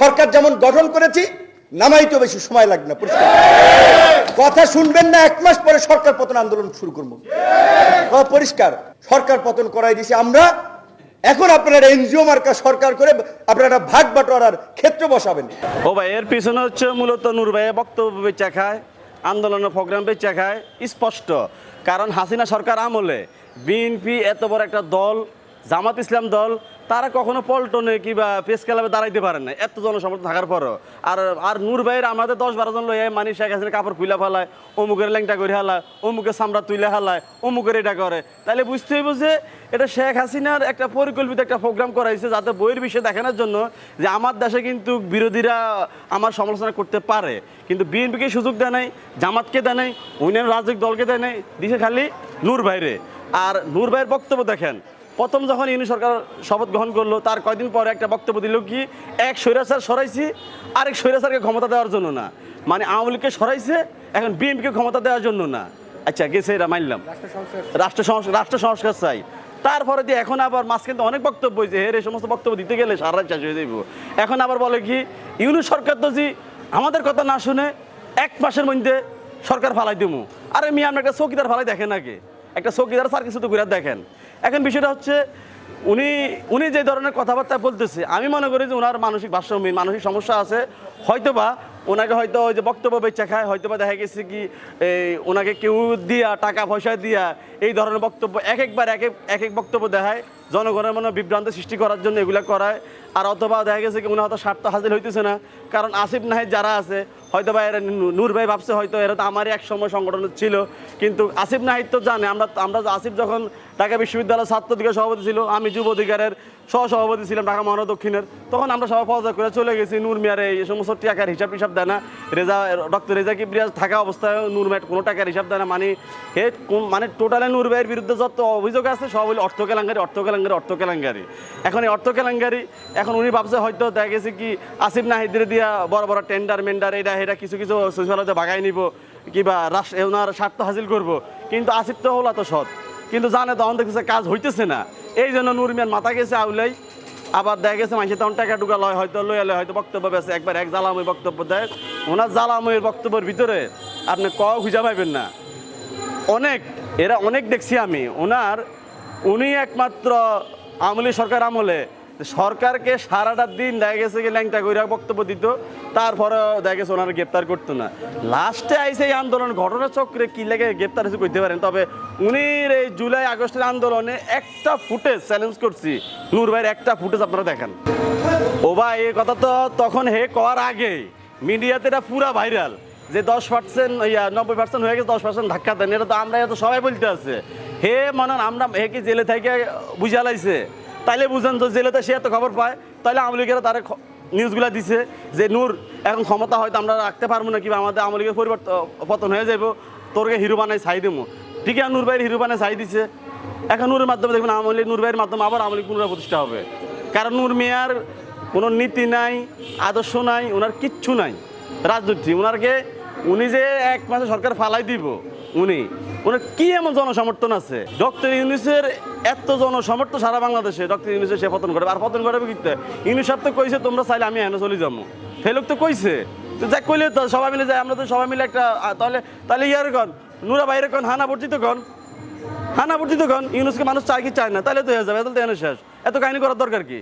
সরকার যেমন গঠন করেছি, নামাইতেও বেশি সময় লাগবে না, পরিষ্কার। কথা শুনবেন না, এক মাস পরে সরকার পতন আন্দোলন শুরু করব। পরিষ্কার, সরকার পতন করাই দিয়েছি আমরা। এখন আপনারা এনজিও মার্কা সরকার করে আপনারা ভাগ বাটোয়ারার ক্ষেত্র বসাবেন। ও ভাই, এর পিছনে হচ্ছে মূলত নূর ভাইয়ের বক্তব্য বেচা খায়, আন্দোলনের প্রোগ্রাম বেচা খায়, স্পষ্ট। কারণ হাসিনা সরকার আমলে বিএনপি এত বড় একটা দল, জামাত ইসলাম দল তারা কখনো পল্টনে কিংবা প্রেস ক্লাবে দাঁড়াইতে পারে না এত জনসমর্থন থাকার পরও। আর আর নূর ভাইয়ের আমাদের দশ বারো জন লইয়া মানি শেখ হাসিনা কাপড় খুলে ফেলায়, অমুকের ল্যাংটা করে হালায়, অমুকের সামরা তুলে হালায়, অমুকের এটা করে। তাহলে বুঝতে হইব যে এটা শেখ হাসিনার একটা পরিকল্পিত একটা প্রোগ্রাম করাইছে যাতে বইয়ের বিষয়ে দেখানোর জন্য যে আমার দেশে কিন্তু বিরোধীরা আমার সমালোচনা করতে পারে। কিন্তু বিএনপিকে সুযোগ দেয় নাই, জামাতকে দেয় নাই, অন্যান্য রাজনৈতিক দলকে দেয় নাই, দিছে খালি নূর ভাইরে। আর নূর ভাইয়ের বক্তব্য দেখেন প্রথম যখন ইউনি সরকার শপথ গ্রহণ করল, তার কয়দিন পরে একটা বক্তব্য দিল কি, এক স্বৈরাচার সরাইছি, আরেক স্বৈরাচারকে ক্ষমতা দেওয়ার জন্য না। মানে আওয়ামী লীগকে সরাইছে, এখন বিএনপিকে ক্ষমতা দেওয়ার জন্য না। আচ্ছা গেছে এটা মানলাম রাষ্ট্র সংস্কার রাষ্ট্র সংস্কার চাই। তারপরে দিয়ে এখন আবার মাঝখানে তো অনেক বক্তব্য হয়েছে হের এই সমস্ত বক্তব্য দিতে গেলে সারা শেষ হয়ে যাইব। এখন আবার বলে কি, ইউনি সরকার তো জি, আমাদের কথা না শুনে এক মাসের মধ্যে সরকার ফালাই দেবো আরে মিয়া, আপনি একটা চৌকিদার ফালাই দেখেন নাকি একটা চৌকিদার স্যার কিছু তো ঘুরে দেখেন। এখন বিষয়টা হচ্ছে, উনি উনি যে ধরনের কথাবার্তা বলতেছে, আমি মনে করি যে ওনার মানসিক ভারসাম্য, মানসিক সমস্যা আছে। হয়তোবা ওনাকে হয়তো ওই যে বক্তব্য বেচা খায় হয়তো বা দেখা গেছে কি, এই ওনাকে কেউ দিয়া, টাকা পয়সা দিয়া এই ধরনের বক্তব্য, এক একবার এক এক এক বক্তব্য দেখায়, জনগণের মনে বিভ্রান্ত সৃষ্টি করার জন্য এগুলো করায়। আর অথবা দেখা গেছে কি উনি হয়তো স্বার্থ হাজির হইতেছে না। কারণ আসিফ নাহিদ যারা আছে হয়তো বা এরা নূর ভাই ভাবছে হয়তো এরা তো আমারই এক সময় সংগঠন ছিল। কিন্তু আসিফ নাহিদ তো জানে, আমরা আমরা আসিফ যখন ঢাকা বিশ্ববিদ্যালয়ের ছাত্র অধিকার সভাপতি ছিল, আমি যুব অধিকারের সহসভাপতি ছিলাম ঢাকা মহানগর দক্ষিণের তখন আমরা সবাই পদত্যাগ করে চলে গেছি, নূর মিয়ার এই সমস্ত টাকার হিসাব হিসাব দেয় না। রেজা, ডক্টর রেজা কিবরিয়া থাকা অবস্থায় নূর মিয়ার কোনো টাকার হিসাব দেয় না। মানে হে মানে টোটালে নূর ভাইয়ের বিরুদ্ধে যত অভিযোগ আছে, সব হলো অর্থ কেলেঙ্কারি অর্থ কেলেঙ্কারি অর্থ কেলেঙ্কারি। এখন এই অর্থ কেলেঙ্কারি, এখন উনি ভাবছে হয়তো দেখা গেছে কি আসিফ নাহিদের দিয়া বড় বড় টেন্ডার মেন্ডার এটা এটা কিছু কিছু সুইসালতে বাগাই নিব, কিবা রাষ্ট্র ওনার স্বার্থ হাসিল করব। কিন্তু আসিফ তো হলো তো সৎ। কিন্তু জানে তখন দেখতেছে কাজ হইতেছে না। এই জন্য নূর মিয়ার মাথা গেছে আউলাই। আবার দেখা গেছে মানুষের তখন টাকা টুকা লয়, হয়তো লই লয়, হয়তো বক্তব্য বেছে। একবার এক জ্বালাময় বক্তব্য দেয়। ওনার জ্বালাময়ের বক্তব্যের ভিতরে আপনি ক খুঁজা পাইবেন না। অনেক, এরা অনেক দেখছি আমি। ওনার, উনি একমাত্র আমলি সরকার আমলে সরকারকে সারাটা দিন দেখা গেছে কি ল্যাংটা কইরা বক্তব্য দিত তারপরে দেখা গেছে ওনারা গ্রেপ্তার করতো না। লাস্টে আইসে এই আন্দোলন ঘটনা চক্রে কি লেগে গ্রেপ্তার হয়েছে করতে পারেন, তবে উনির এই জুলাই আগস্টের আন্দোলনে একটা ফুটেজ চ্যালেঞ্জ করছি। নূর ভাইয়ের একটা ফুটেজ আপনারা দেখেন। ও ভাই এই কথা তো তখন হে করার আগে মিডিয়াতে এটা পুরা ভাইরাল যে দশ পার্সেন্ট ইয়া, নব্বই পার্সেন্ট হয়ে গেছে, দশ পার্সেন্ট ধাক্কা দেন, এটা তো আমরা এত সবাই বলতে আছে। হে মানে আমরা, হে কি জেলে থেকে বুঝা লাইছে? তাইলে বুঝেন তো জেলে তো সে এত খবর পায়, তাইলে আওয়ামী লীগেরা তার নিউজগুলো দিছে যে, নূর, এখন ক্ষমতা হয়তো আমরা রাখতে পারব না কিংবা আমাদের আওয়ামী লীগের পরিবর্তন পতন হয়ে যাব তোরকে হিরো বানাই ছাই দেবো ঠিক আছে নূর ভাইয়ের হিরো বানাই ছাই দিছে। এখন নূরের মাধ্যমে দেখবেন আওয়ামী লীগ নূর ভাইয়ের মাধ্যমে আবার আওয়ামী লীগ পুনরায় প্রতিষ্ঠা হবে। কারণ নূর মিয়ার কোনো নীতি নাই, আদর্শ নাই, ওনার কিচ্ছু নাই। রাজনীতি, ওনারকে উনি যে এক মাসে সরকার ফালাই দিব উনি, ওনার কি এমন জনসমর্থন আছে? ডক্টর ইউনিসের এত জনসমর্থন সারা বাংলাদেশে, ডক্টর ইউনিসের সে পতন করবে আর পতন করবে কিন্তু ইউনিস তো কইছে, তোমরা চাইলে আমি এনে চলে যাব। সেই লোক তো কইছে। তো যাক কইলে তো সবাই মিলে যায়, আমরা তো সবাই মিলে একটা তাহলে তাহলে ইয়ার কন, নুরা বাইরে কন, হানা বর্জিত কন। হানা বর্জিত কন, ইউনুসকে মানুষ চায় কি চায় না, তাহলে তো হয়ে যাবে তাহলে তো এনে শেষ। এত কাহিনী করার দরকার কি?